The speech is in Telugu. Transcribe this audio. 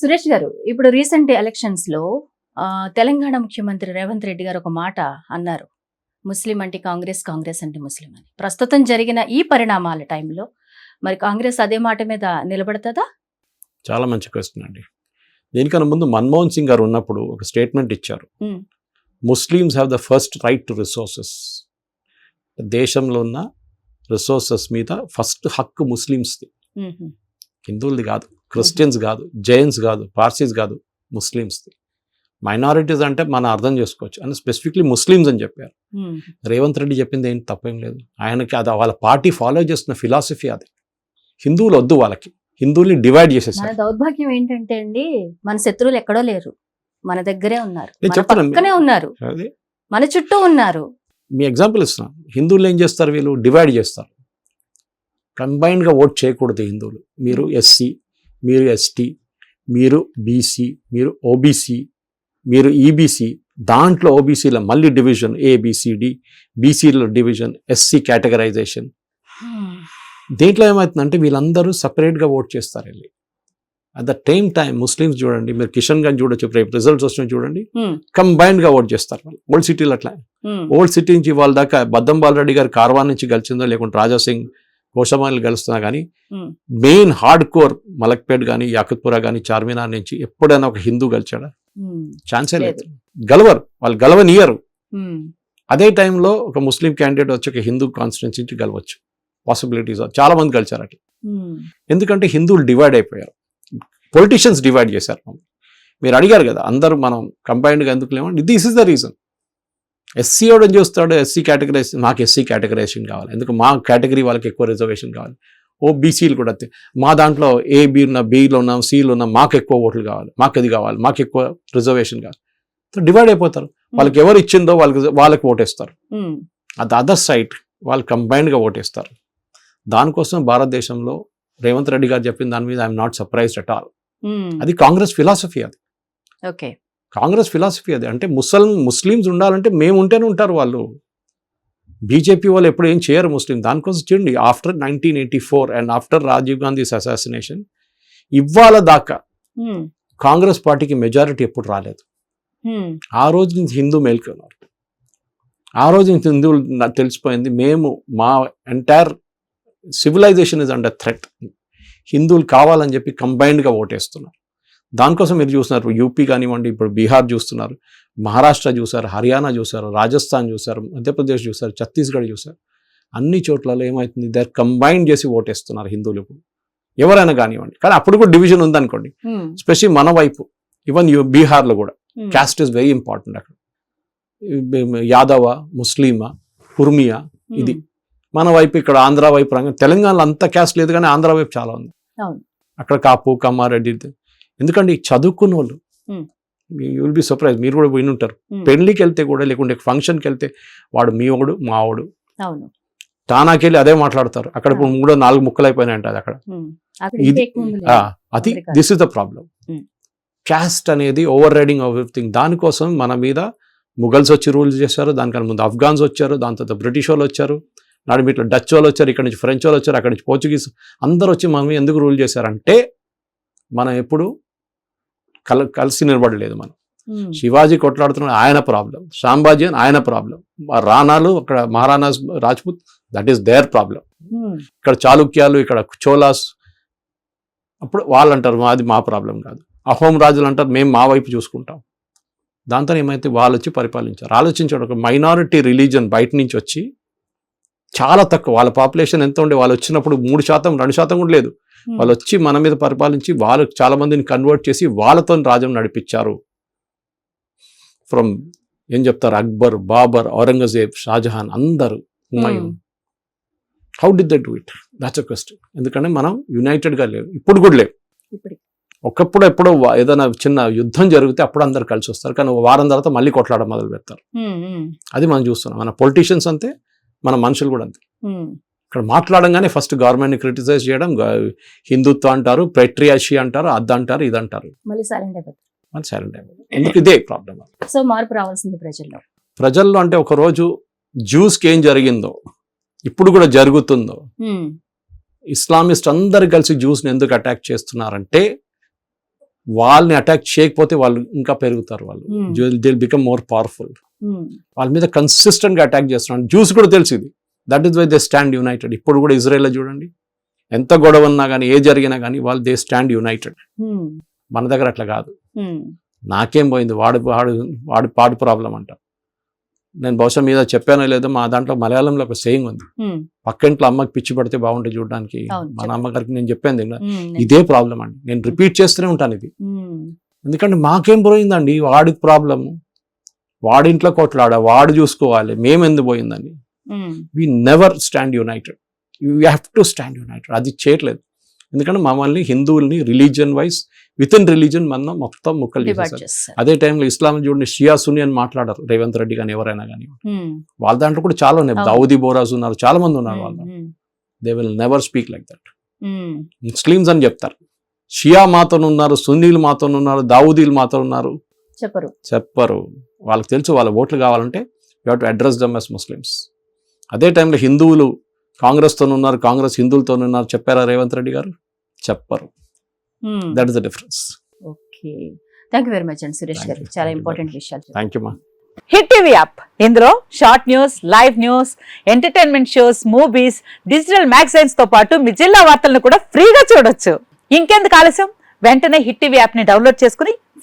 సురేష్ గారు ఇప్పుడు రీసెంట్ ఎలక్షన్స్లో తెలంగాణ ముఖ్యమంత్రి రేవంత్ రెడ్డి గారు ఒక మాట అన్నారు. ముస్లిం అంటే కాంగ్రెస్ కాంగ్రెస్ అంటే ముస్లిం అని. ప్రస్తుతం జరిగిన ఈ పరిణామాల టైంలో మరి కాంగ్రెస్ అదే మాట మీద నిలబడుతుందా? చాలా మంచి క్వశ్చన్ అండి. దీనికన్నా ముందు మన్మోహన్ సింగ్ గారు ఉన్నప్పుడు ఒక స్టేట్మెంట్ ఇచ్చారు. Muslims have the first right to resources. దేశంలో ఉన్న రిసోర్సెస్ మీద ఫస్ట్ హక్కు ముస్లిమ్స్ది. హిందువులది కాదు క్రిస్టియన్స్ కాదు జైన్స్ కాదు పార్సీస్ కాదు ముస్లిమ్స్ది. మైనారిటీస్ అంటే మనం అర్థం చేసుకోవచ్చు. అని స్పెసిఫిక్లీ ముస్లిమ్స్ అని చెప్పారు. రేవంత్ రెడ్డి చెప్పింది ఏంటి తప్పేం లేదు. ఆయనకి అది వాళ్ళ పార్టీ ఫాలో చేస్తున్న ఫిలాసఫీ అది. హిందువులు వద్దు వాళ్ళకి. హిందువుల్ని డివైడ్ మన చేసేసారు దౌర్భాగ్యం ఏంటంటే అండి మన శత్రువులు ఎక్కడో లేరు. మన దగ్గరే ఉన్నారు. పక్కనే ఉన్నారు. మన చుట్టూ ఉన్నారు. మీ ఎగ్జాంపుల్ ఇస్తున్నాను హిందువులు ఏం చేస్తారు వీళ్ళు? డివైడ్ చేస్తారు. కంబైన్డ్గా ఓట్ చేయకూడదు హిందువులు. మీరు ఎస్సీ మీరు ఎస్టీ మీరు బీసీ మీరు ఓబీసీ మీరు ఈబీసీ దాంట్లో ఓబీసీలో మళ్ళీ డివిజన్ ఏబిసిడి బీసీలో డివిజన్ ఎస్సీ కేటగరైజేషన్. దేంట్లో ఏమవుతుందంటే వీళ్ళందరూ సపరేట్గా ఓట్ చేస్తారు వెళ్ళి. At the time time Muslims చూడండి మీరు కిషన్ గంజ్ చూడొచ్చు రేపు రిజల్ట్స్ వచ్చినా చూడండి. మ్మ్. కంబైన్డ్గా ఓట్ చేస్తారు వాళ్ళు. ఓల్డ్ సిటీలో అట్లా. మ్మ్. ఓల్డ్ సిటీ నుంచి వాళ్ళ దాకా బద్దం బాలరెడ్డి గారు కార్వాన్ నుంచి గెలిచిందో లేకుంటే రాజా సింగ్ కోశమాలి గెలుస్తున్నా కానీ. మెయిన్ హార్డ్ కోర్ మలక్పేట్ కానీ యాకుత్పురా కానీ చార్మినార్ నుంచి ఎప్పుడైనా ఒక హిందూ గెలిచాడా. ఛాన్సే లేదు. గెలవరు వాళ్ళు గెలవనియరు. అదే టైంలో ఒక ముస్లిం క్యాండిడేట్ వచ్చి ఒక హిందూ కాన్స్టిట్యున్సీ నుంచి గెలవచ్చు పాసిబిలిటీస్ చాలా మంది గెలిచారు అట్లా మ్మ్. ఎందుకంటే హిందువులు డివైడ్ అయిపోయారు పొలిటీషియన్స్ డివైడ్ చేశారు. మీరు అడిగారు కదా అందరూ మనం కంబైన్డ్గా ఎందుకు లేమండి this is the reason SC ఎవడని చూస్తాడు ఎస్సీ కేటగరైజేషన్ మాకు ఎస్సీ కేటగరైజేషన్ కావాలి. ఎందుకు? మా కేటగిరీ వాళ్ళకి ఎక్కువ రిజర్వేషన్ కావాలి. ఓ బీసీలు కూడా. మా దాంట్లో ఏ బి ఉన్న బీలో ఉన్నాం సీలో ఉన్నాం మాకు ఎక్కువ ఓట్లు కావాలి. మాకు అది కావాలి. మాకు ఎక్కువ రిజర్వేషన్ కావాలి. సో డివైడ్ అయిపోతారు. వాళ్ళకి ఎవరు ఇచ్చిందో వాళ్ళకి వాళ్ళకి ఓటేస్తారు. అది అదర్ సైడ్ వాళ్ళు కంబైన్డ్గా ఓటేస్తారు. దానికోసం భారతదేశంలో రేవంత్ రెడ్డి గారు చెప్పిన దాని మీద I'm not surprised at all. అది కాంగ్రెస్ ఫిలాసఫీ అది. ఓకే కాంగ్రెస్ ఫిలాసఫీ అది. అంటే ముసల్ ముస్లిమ్స్ ఉండాలంటే మేము ఉంటేనే ఉంటారు వాళ్ళు. బీజేపీ వాళ్ళు ఎప్పుడు ఏం చేయరు ముస్లిం. దానికోసం చూడండి after nineteen eighty four and after Rajiv Gandhi's assassination ఇవాళ దాకా. కాంగ్రెస్ పార్టీకి మెజారిటీ ఎప్పుడు రాలేదు. ఆ రోజు నుంచి హిందూ మేల్కొన్నారు. ఆ రోజు నుంచి హిందువులు తెలిసిపోయింది మేము మా entire civilization is under threat హిందువులు కావాలని చెప్పి కంబైన్డ్గా ఓటేస్తున్నారు. దానికోసం మీరు చూస్తున్నారు యూపీ కానివ్వండి ఇప్పుడు బీహార్ చూస్తున్నారు మహారాష్ట్ర చూశారు హర్యానా చూశారు రాజస్థాన్ చూశారు మధ్యప్రదేశ్ చూశారు ఛత్తీస్గఢ్ చూశారు అన్ని చోట్లలో ఏమవుతుంది దే కంబైన్ చేసి ఓటేస్తున్నారు హిందువులు ఇప్పుడు ఎవరైనా కానివ్వండి కానీ అప్పుడు కూడా డివిజన్ ఉందనుకోండి మ్మ్. స్పెషల్లీ మన వైపు ఈవెన్ యూ బీహార్లో కూడా. క్యాస్ట్ ఇస్ వెరీ ఇంపార్టెంట్ అక్కడ యాదవ ముస్లిమా కుర్మియా ఇది. మన వైపు ఇక్కడ ఆంధ్ర వైపు రంగం తెలంగాణలో అంత క్యాస్ట్ లేదు కానీ ఆంధ్ర వైపు చాలా ఉంది. అక్కడ కాపు కమ్మారెడ్డి. ఎందుకంటే ఈ చదువుకున్న వాళ్ళు Hmm. You will be surprise మీరు కూడా విని ఉంటారు మ్మ్. పెళ్ళికి వెళ్తే కూడా లేకుంటే ఫంక్షన్కి వెళ్తే వాడు మీ వాడు మా వాడు అవును. తానాకి వెళ్ళి అదే మాట్లాడతారు. అక్కడ ఇప్పుడు మూడో నాలుగు ముక్కలు అయిపోయినాయంట అది అక్కడ. మ్మ్. అక్కడ ఇది-. అది. This is the problem Hmm. Caste అనేది ఓవర్ రైడింగ్ ఎవ్రీథింగ్ దానికోసం మన మీద ముఘల్స్ వచ్చి రూల్ చేశారు. దానికన్నా ముందు అఫ్ఘాన్స్ వచ్చారు. దాని తర్వాత బ్రిటిష్ వాళ్ళు వచ్చారు. నాడు ఇట్లా డచ్ వాళ్ళు వచ్చారు. ఇక్కడ నుంచి ఫ్రెంచ్ వాళ్ళు వచ్చారు. అక్కడ నుంచి పోర్చుగీస్ అందరూ వచ్చి మన ఎందుకు రూల్ చేశారంటే మనం ఎప్పుడు కల కలిసి నిలబడలేదు మనం. మ్మ్. శివాజీ కొట్లాడుతున్నాడు ఆయన ప్రాబ్లం. సాంబాజీ అని ఆయన ప్రాబ్లం. రాణాలు అక్కడ Maharanas Rajput that is there problem. మ్మ్. ఇక్కడ చాళుక్యాలు ఇక్కడ చోలాస్ అప్పుడు వాళ్ళు అంటారు మాది మా ప్రాబ్లం కాదు. అహోం రాజులు అంటారు మేము మా వైపు చూసుకుంటాం. దాంతో ఏమైతే వాళ్ళు వచ్చి పరిపాలించారు. ఆలోచించాడు ఒక మైనారిటీ రిలీజన్ బయట నుంచి వచ్చి చాలా తక్కువ. వాళ్ళ పాపులేషన్ ఎంత ఉండే వాళ్ళు వచ్చినప్పుడు మూడు శాతం రెండు శాతం కూడా లేదు. వాళ్ళు వచ్చి మన మీద పరిపాలించి వాళ్ళు చాలా మందిని కన్వర్ట్ చేసి వాళ్ళతో రాజ్యం నడిపించారు. ఫ్రమ్ ఏం చెప్తారు? అక్బర్ బాబర్ ఔరంగజేబ్ షాజహాన్ అందరూ Humayun. How did they do it that's a question ఎందుకంటే మనం యునైటెడ్గా లేవు. ఇప్పుడు కూడా లేవు. ఒకప్పుడు ఎప్పుడో ఏదైనా చిన్న యుద్ధం జరిగితే అప్పుడు అందరు కలిసి వస్తారు. కానీ వారం తర్వాత మళ్ళీ కొట్లాడడం మొదలు పెడతారు. అది మనం చూస్తున్నాం. మన పొలిటీషియన్స్ అంతే మన మనుషులు కూడా అంతే. ఇక్కడ మాట్లాడంగానే ఫస్ట్ గవర్నమెంట్ని క్రిటిసైజ్ చేయడం హిందుత్వ అంటారు పెట్రియాషి అంటారు అది అంటారు ఇది అంటారు. మళ్ళీ సైలెంట్ అయిపోతుంది మన సైలెంట్ అయిపోయింది ఎందుకు ఇదే ప్రాబ్లం సో మార్పు రావాల్సింది ప్రజల్లో. ప్రజల్లో అంటే ఒక రోజు జ్యూస్కి ఏం జరిగిందో ఇప్పుడు కూడా జరుగుతుందో. ఇస్లామిస్ట్ అందరు కలిసి జ్యూస్ని ఎందుకు అటాక్ చేస్తున్నారంటే వాళ్ళని అటాక్ చేయకపోతే వాళ్ళు ఇంకా పెరుగుతారు వాళ్ళు. దిల్ బికమ్ మోర్ పవర్ఫుల్ వాళ్ళ మీద కన్సిస్టెంట్గా అటాక్ చేస్తున్నాడు. జ్యూస్ కూడా తెలుసు ఇది that is why they stand united ఇప్పుడు కూడా ఇజ్రాయెల్ చూడండి. ఎంత గొడవ ఉన్నా కానీ ఏ జరిగినా కానీ వాళ్ళు దే స్టాండ్ యునైటెడ్ మన దగ్గర అట్లా కాదు. ఉమ్, నాకేం పోయింది? వాడు వాడు వాడు పాడు ప్రాబ్లం అంట. నేను బహుశా మీద చెప్పానో లేదో మా దాంట్లో మలయాళంలో ఒక సేయింగ్ ఉంది. ఉమ్, పక్కింట్లో అమ్మకి పిచ్చి పడితే బాగుంటుంది చూడడానికి. మన. అమ్మగారికి నేను చెప్పాను ఇదే ప్రాబ్లం అండి. నేను రిపీట్ చేస్తూనే ఉంటాను ఇది. ఎందుకంటే మాకేం పోయిందండి? వాడికి ప్రాబ్లం వాడింట్లో కొట్లాడ వాడు చూసుకోవాలి మేము ఎందుకు పోయిందని we never stand united you have to stand united అది చేయట్లేదు. ఎందుకంటే మమ్మల్ని హిందువుల్ని religion wise within religion మన మొత్తం ముక్కలు అదే టైంలో ఇస్లాం చూడండి షియా సుని అని మాట్లాడారు రేవంత్ రెడ్డి కానీ ఎవరైనా కానీ వాళ్ళ దాంట్లో కూడా చాలా ఉన్నాయి. దావుదీ బోరాజ్ ఉన్నారు చాలా మంది ఉన్నారు వాళ్ళు they will never speak like that Muslims అని చెప్తారు. షియా మాతో ఉన్నారు సున్నీలు మాతో ఉన్నారు దావుదీలు మాతో ఉన్నారు చెప్పరు. చెప్పరు. వాళ్ళకి తెలుసు వాళ్ళ ఓట్లు కావాలంటే you have to address them as Muslims. అదే టైంలో హిందువులు కాంగ్రెస్తో ఉన్నారు కాంగ్రెస్ హిందువులతో ఉన్నారు చెప్పారా రేవంత్ రెడ్డి గారు? చెప్పరు. That is the difference okay thank you very much అండి సురేష్ గారు. చాలా ఇంపార్టెంట్ విషయాలు చెప్పారు. థ్యాంక్ యూ మా హిట్ టీవీ యాప్ ఇందులో short news live news entertainment shows movies digital మ్యాగజైన్స్తో పాటు మీ జిల్లా వార్తలను కూడా ఫ్రీగా చూడొచ్చు. ఇంకెందుకు ఆలస్యం? వెంటనే హిట్ టీవీ యాప్ని డౌన్లోడ్ చేసుకుని